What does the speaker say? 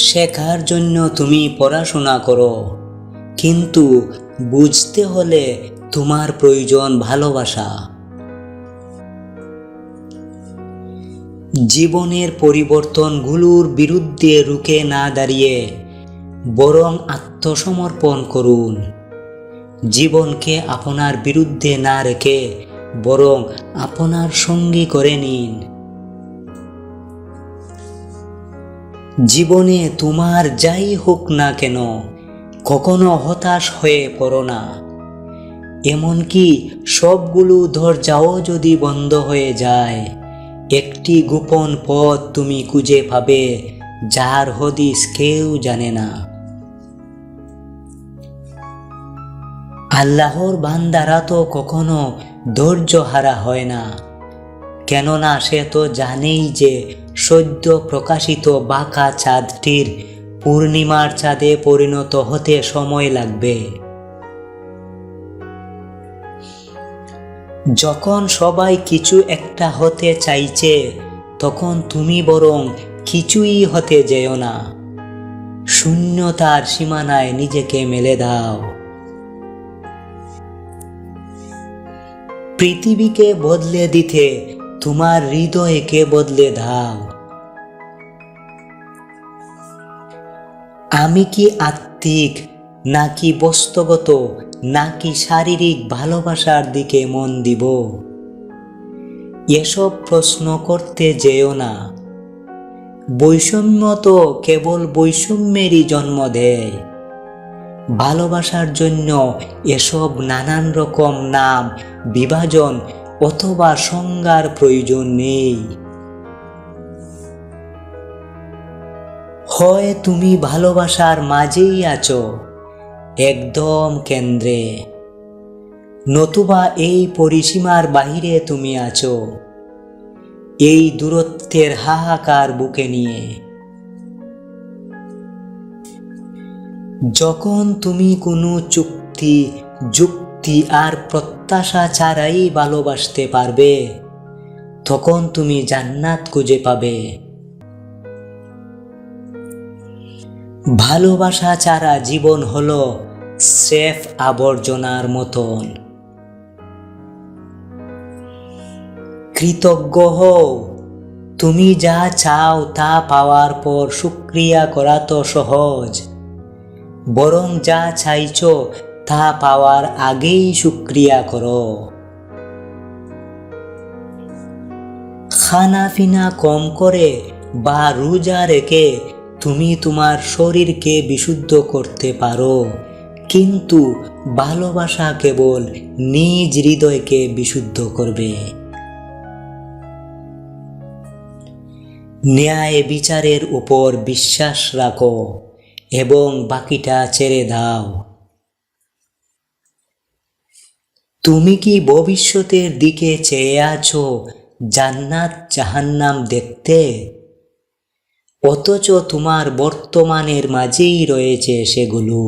শেখার জন্য তুমি পড়াশোনা করো। কিন্তু বুঝতে হলে তোমার প্রয়োজন ভালোবাসা। জীবনের পরিবর্তনগুলোর বিরুদ্ধে রুখে না দাঁড়িয়ে বরং আত্মসমর্পণ করুন। জীবনকে আপনার বিরুদ্ধে না রেখে বরং আপনার সঙ্গী করে নিন। জীবনে তোমার যাই হোক না কেন, কখনো হতাশ হয়ে পড়ো না। এমনকি সবগুলো দরজাও যদি বন্ধ হয়ে যায়, একটি গোপন পথ তুমি খুঁজে পাবে, যার হদিস কেউ জানে না। আল্লাহর বান্দারা তো কখনো ধৈর্য হারা হয় না। কেননা সে তো জানেই যে সদ্য প্রকাশিত বাঁকা চাঁদটির পূর্ণিমার চাঁদে পরিণত হতে সময় লাগবে। যখন সবাই কিছু একটা হতে চাইছে, তখন তুমি বরং কিছুই হতে যেও না। শূন্যতার সীমানায় নিজেকে মেলে দাও। পৃথিবীকে বদলে দিতে তোমার হৃদয়কে বদলে দাও। আমি কি আত্মিক, নাকি বস্তুগত, নাকি শারীরিক ভালোবাসার দিকে মন দিব? এসব প্রশ্ন করতে যেও না। বৈষম্য তো কেবল বৈষম্যেরই জন্ম দেয়। ভালোবাসার জন্য এসব নানান রকম নাম, বিভাজন অথবা সংজ্ঞার প্রয়োজন নেই। হয় তুমি ভালোবাসার মাঝেই আছো একদম কেন্দ্রে, নতুবা এই পরিসীমার বাহিরে তুমি আছো এই দূরত্বের হাহাকার বুকে নিয়ে। যখন তুমি কোনো চুক্তি, যুক্তি আর প্রত্যাশা ছাড়াই ভালোবাসতে পারবে। তখন তুমি জান্নাত খুঁজে পাবে। ভালোবাসা ছাড়া জীবন হলো সেফ আবর্জনার মতন। কৃতজ্ঞ হও, তুমি যা চাও তা পাওয়ার পর শুক্রিয়া করা তো সহজ। বরং যা চাইছ তা পাওয়ার আগেই শুক্রিয়া করো। খানা পিনা কম করে বা রোজা রেখে তুমি তোমার শরীরকে বিশুদ্ধ করতে পারো, কিন্তু ভালোবাসা কেবল নিজ হৃদয়কে বিশুদ্ধ করবে। ন্যায় বিচারের উপর বিশ্বাস রাখো এবং বাকিটা ছেড়ে দাও। তুমি কি ভবিষ্যতের দিকে চেয়ে আছো? জান্নাত জাহান্নাম দেখতে? অথচ তোমার বর্তমানের মাঝেই রয়েছে সেগুলো।